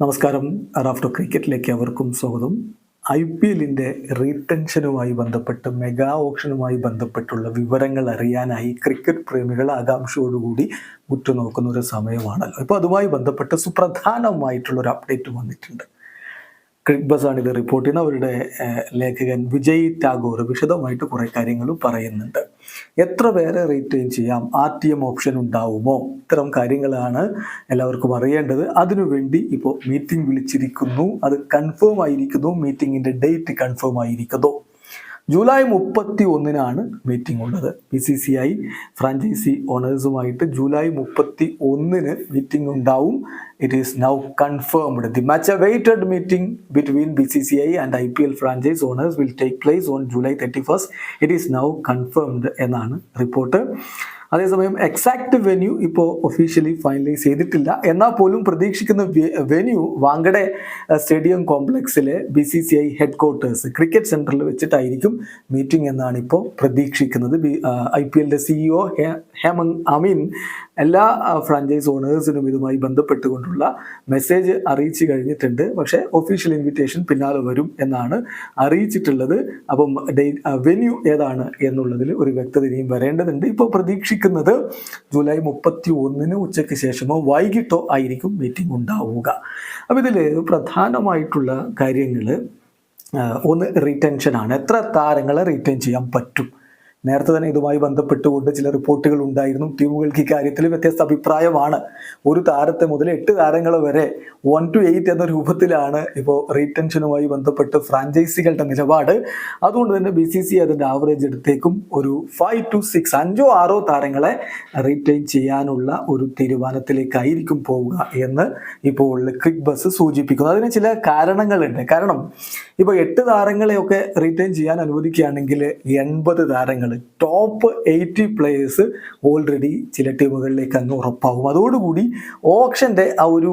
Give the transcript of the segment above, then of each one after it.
നമസ്കാരം. റാഫ്റ്റർ ക്രിക്കറ്റിലേക്ക് അവർക്കും സ്വാഗതം. ഐ പി എല്ലിന്റെ റീടെൻഷനുമായി ബന്ധപ്പെട്ട് മെഗാ ഓപ്ഷനുമായി ബന്ധപ്പെട്ടുള്ള വിവരങ്ങൾ അറിയാനായി ക്രിക്കറ്റ് പ്രേമികൾ ആകാംക്ഷയോടുകൂടി ഉറ്റുനോക്കുന്ന ഒരു സമയമാണല്ലോ. ഇപ്പോൾ അതുമായി ബന്ധപ്പെട്ട് സുപ്രധാനമായിട്ടുള്ള ഒരു അപ്ഡേറ്റ് വന്നിട്ടുണ്ട്. ക്രിക് ബസാണ് ഇത് റിപ്പോർട്ട് ചെയ്യുന്നത് അവരുടെ ലേഖകൻ വിജയ് ടാഗോർ വിശദമായിട്ട് കുറേ കാര്യങ്ങൾ പറയുന്നുണ്ട്. എത്ര പേരെ റീറ്റെയിൻ ചെയ്യാം ആർ ടി എം ഓപ്ഷൻ ഉണ്ടാവുമോ? ഇത്തരം കാര്യങ്ങളാണ് എല്ലാവർക്കും അറിയേണ്ടത്. അതിനുവേണ്ടി ഇപ്പോൾ മീറ്റിംഗ് വിളിച്ചിരിക്കുന്നു. അത് കൺഫേം ആയിരിക്കുന്നു. മീറ്റിംഗിന്റെ ഡേറ്റ് കൺഫേം ആയിരിക്കുന്നു. ജൂലൈ മുപ്പത്തി ഒന്നിനാണ് മീറ്റിംഗ് ഉള്ളത്. B C C I franchise ഓണേഴ്സുമായിട്ട് July മുപ്പത്തി ഒന്നിന് മീറ്റിംഗ് ഉണ്ടാവും. It is now confirmed the much awaited meeting between B C C I and I P L franchise owners will take place on July thirty first it is now confirmed എന്നാണ് report അതേസമയം exact venue ഇപ്പോൾ officially finalise ചെയ്തിട്ടില്ല. എന്നാൽ പോലും പ്രതീക്ഷിക്കുന്ന venue Wankhede stadium കോംപ്ലക്സിലെ B C C I headquarters cricket സെന്ററിൽ വെച്ചിട്ടായിരിക്കും meeting എന്നാണ് ഇപ്പോൾ പ്രതീക്ഷിക്കുന്നത്. ഐ പി എല്ലിന്റെ സിഇഒ ഹേമന്ത് അമീൻ എല്ലാ ഫ്രാഞ്ചൈസ് ഓണേഴ്സിനും ഇതുമായി ബന്ധപ്പെട്ടുകൊണ്ടുള്ള മെസ്സേജ് അറിയിച്ചു കഴിഞ്ഞിട്ടുണ്ട്. പക്ഷേ ഒഫീഷ്യൽ ഇൻവിറ്റേഷൻ പിന്നാലെ വരും എന്നാണ് അറിയിച്ചിട്ടുള്ളത്. അപ്പം ഡേ വെന്യൂ ഏതാണ് എന്നുള്ളതിൽ ഒരു വ്യക്തത ഇനിയും വരേണ്ടതുണ്ട്. ഇപ്പോൾ പ്രതീക്ഷിക്കുന്നത് ജൂലൈ മുപ്പത്തി ഒന്നിന് ഉച്ചയ്ക്ക് ശേഷമോ വൈകിട്ടോ ആയിരിക്കും മീറ്റിംഗ് ഉണ്ടാവുക. അപ്പം ഇതിൽ പ്രധാനമായിട്ടുള്ള കാര്യങ്ങൾ ഒന്ന് റീടെൻഷനാണ് എത്ര താരങ്ങളെ റീറ്റെയിൻ ചെയ്യാൻ പറ്റും? നേരത്തെ തന്നെ ഇതുമായി ബന്ധപ്പെട്ടുകൊണ്ട് ചില റിപ്പോർട്ടുകൾ ഉണ്ടായിരുന്നു. ടീമുകൾക്ക് ഇക്കാര്യത്തിൽ വ്യത്യസ്ത അഭിപ്രായമാണ്. ഒരു താരത്തെ മുതൽ എട്ട് താരങ്ങൾ വരെ വൺ ടു എയ്റ്റ് എന്ന രൂപത്തിലാണ് ഇപ്പോൾ റീടെൻഷനുമായി ബന്ധപ്പെട്ട് ഫ്രാഞ്ചൈസികളുടെ നിലപാട്. അതുകൊണ്ട് തന്നെ ബി സി സി അതിന്റെ ആവറേജ് എടുത്തേക്കും ഒരു ഫൈവ് ടു സിക്സ് അഞ്ചോ ആറോ താരങ്ങളെ റീറ്റെയിൻ ചെയ്യാനുള്ള ഒരു തീരുമാനത്തിലേക്കായിരിക്കും പോവുക എന്ന് ഇപ്പോൾ ക്വിക്ക് ബസ് സൂചിപ്പിക്കുന്നു. അതിന് ചില കാരണങ്ങളുണ്ട്. കാരണം ഇപ്പോൾ എട്ട് താരങ്ങളെയൊക്കെ റീറ്റെയിൻ ചെയ്യാൻ അനുവദിക്കുകയാണെങ്കിൽ എൺപത് താരങ്ങൾ ടോപ്പ് എയ്റ്റി പ്ലേയേഴ്സ് ഓൾറെഡി ചില ടീമുകളിലേക്ക് അങ്ങ് ഉറപ്പാകും. അതോടുകൂടി ഓപ്ഷന്റെ ആ ഒരു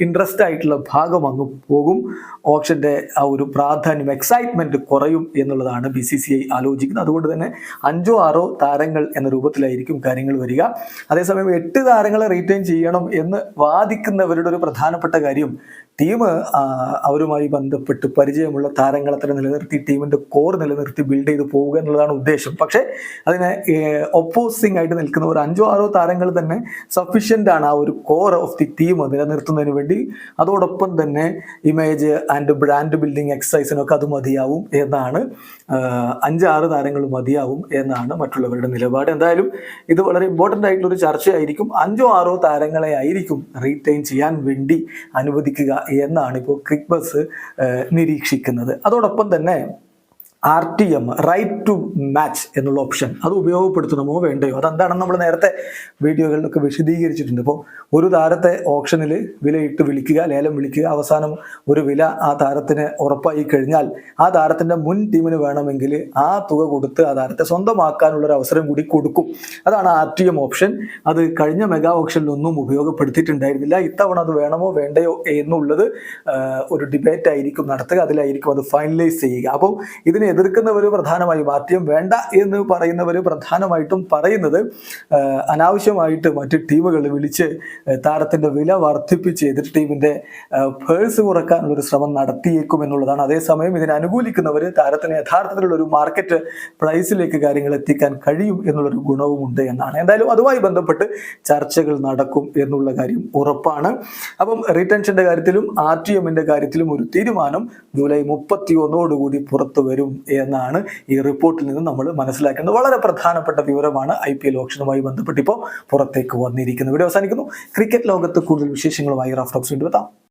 ഇൻട്രസ്റ്റ് ആയിട്ടുള്ള ഭാഗം അങ്ങ് പോകും. ഓപ്ഷന്റെ ആ ഒരു പ്രാധാന്യം എക്സൈറ്റ്മെന്റ് കുറയും എന്നുള്ളതാണ് ബി സി സി ഐ ആലോചിക്കുന്നത്. അതുകൊണ്ട് തന്നെ അഞ്ചോ ആറോ താരങ്ങൾ എന്ന രൂപത്തിലായിരിക്കും കാര്യങ്ങൾ വരിക. അതേസമയം എട്ട് താരങ്ങളെ റീറ്റെയിൻ ചെയ്യണം എന്ന് വാദിക്കുന്നവരുടെ ഒരു പ്രധാനപ്പെട്ട കാര്യം ടീം അവരുമായി ബന്ധപ്പെട്ട് പരിചയമുള്ള താരങ്ങളെ തന്നെ നിലനിർത്തി ടീമിന്റെ കോർ നിലനിർത്തി ബിൽഡ് ചെയ്ത് പോവുക എന്നുള്ളതാണ് ഉദ്ദേശം. പക്ഷേ അതിന് ഒപ്പോസിങ് ആയിട്ട് നിൽക്കുന്ന ഒരു അഞ്ചോ ആറോ താരങ്ങൾ തന്നെ സഫീഷ്യന്റ് ആണ് ആ ഒരു കോർ ഓഫ് ദി ടീം നിലനിർത്തുന്നതിന് വേണ്ടി. അതോടൊപ്പം തന്നെ ഇമേജ് ആൻഡ് ബ്രാൻഡ് ബിൽഡിംഗ് എക്സസൈസിനൊക്കെ അത് മതിയാവും എന്നാണ് അഞ്ചാറ് താരങ്ങൾ മതിയാവും എന്നാണ് മറ്റുള്ളവരുടെ നിലപാട്. എന്തായാലും ഇത് വളരെ ഇമ്പോർട്ടന്റ് ആയിട്ടുള്ള ചർച്ചയായിരിക്കും. അഞ്ചോ ആറോ താരങ്ങളെ ആയിരിക്കും റീറ്റെയിൻ ചെയ്യാൻ വേണ്ടി അനുവദിക്കുക എന്നാണ് ഇപ്പോൾ ക്രിക്ബസ് നിരീക്ഷിക്കുന്നത്. അതോടൊപ്പം തന്നെ R T M right to match എന്നുള്ള ഓപ്ഷൻ അത് ഉപയോഗപ്പെടുത്തണമോ വേണ്ടയോ? അതെന്താണെന്ന് നമ്മൾ നേരത്തെ വീഡിയോകളിലൊക്കെ വിശദീകരിച്ചിട്ടുണ്ട്. ഇപ്പോൾ ഒരു താരത്തെ ഓപ്ഷനിൽ വിലയിട്ട് വിളിക്കുക ലേലം വിളിക്കുക അവസാനം ഒരു വില ആ താരത്തിന് ഉറപ്പായി കഴിഞ്ഞാൽ ആ താരത്തിന്റെ മുൻ ടീമിന് വേണമെങ്കിൽ ആ തുക കൊടുത്ത് ആ താരത്തെ സ്വന്തമാക്കാനുള്ളൊരു അവസരം കൂടി കൊടുക്കും. അതാണ് ആർ ടി എം ഓപ്ഷൻ അത് കഴിഞ്ഞ മെഗാ ഓപ്ഷനിലൊന്നും ഉപയോഗപ്പെടുത്തിയിട്ടുണ്ടായിരുന്നില്ല. ഇത്തവണ അത് വേണമോ വേണ്ടയോ എന്നുള്ളത് ഒരു ഡിബേറ്റ് ആയിരിക്കും നടത്തുക. അതിലായിരിക്കും അത് ഫൈനലൈസ് ചെയ്യുക. അപ്പോൾ ഇതിനെ എതിർക്കുന്നവർ പ്രധാനമായും ആർ വേണ്ട എന്ന് പറയുന്നവർ പ്രധാനമായിട്ടും പറയുന്നത് അനാവശ്യമായിട്ട് മറ്റ് ടീമുകൾ വിളിച്ച് താരത്തിന്റെ വില വർദ്ധിപ്പിച്ച് എതിർ ടീമിന്റെ പേഴ്സ് കുറക്കാനുള്ളൊരു ശ്രമം നടത്തിയേക്കും എന്നുള്ളതാണ്. അതേസമയം ഇതിനെ അനുകൂലിക്കുന്നവർ താരത്തിന് യഥാർത്ഥത്തിലുള്ള ഒരു മാർക്കറ്റ് പ്രൈസിലേക്ക് കാര്യങ്ങൾ എത്തിക്കാൻ കഴിയും എന്നുള്ളൊരു ഗുണവുമുണ്ട് എന്നാണ്. എന്തായാലും അതുമായി ബന്ധപ്പെട്ട് ചർച്ചകൾ നടക്കും എന്നുള്ള കാര്യം ഉറപ്പാണ്. അപ്പം റിട്ടൻഷന്റെ കാര്യത്തിലും ആർ ടി എമ്മിന്റെ കാര്യത്തിലും ഒരു തീരുമാനം ജൂലൈ മുപ്പത്തി ഒന്നോടുകൂടി പുറത്തു വരും. എന്നാണ് ഈ റിപ്പോർട്ടിൽ നിന്ന് നമ്മൾ മനസ്സിലാക്കേണ്ടത്. വളരെ പ്രധാനപ്പെട്ട വിവരമാണ് ഐ പി എൽ ഓപ്ഷനുമായി ബന്ധപ്പെട്ട് ഇപ്പോൾ പുറത്തേക്ക് വന്നിരിക്കുന്നത്. ഇവിടെ അവസാനിക്കുന്നു. ക്രിക്കറ്റ് ലോകത്ത് കൂടുതൽ വിശേഷങ്ങളുമായി റാഫ്റ്റോക്സ് വീണ്ടും എത്താം.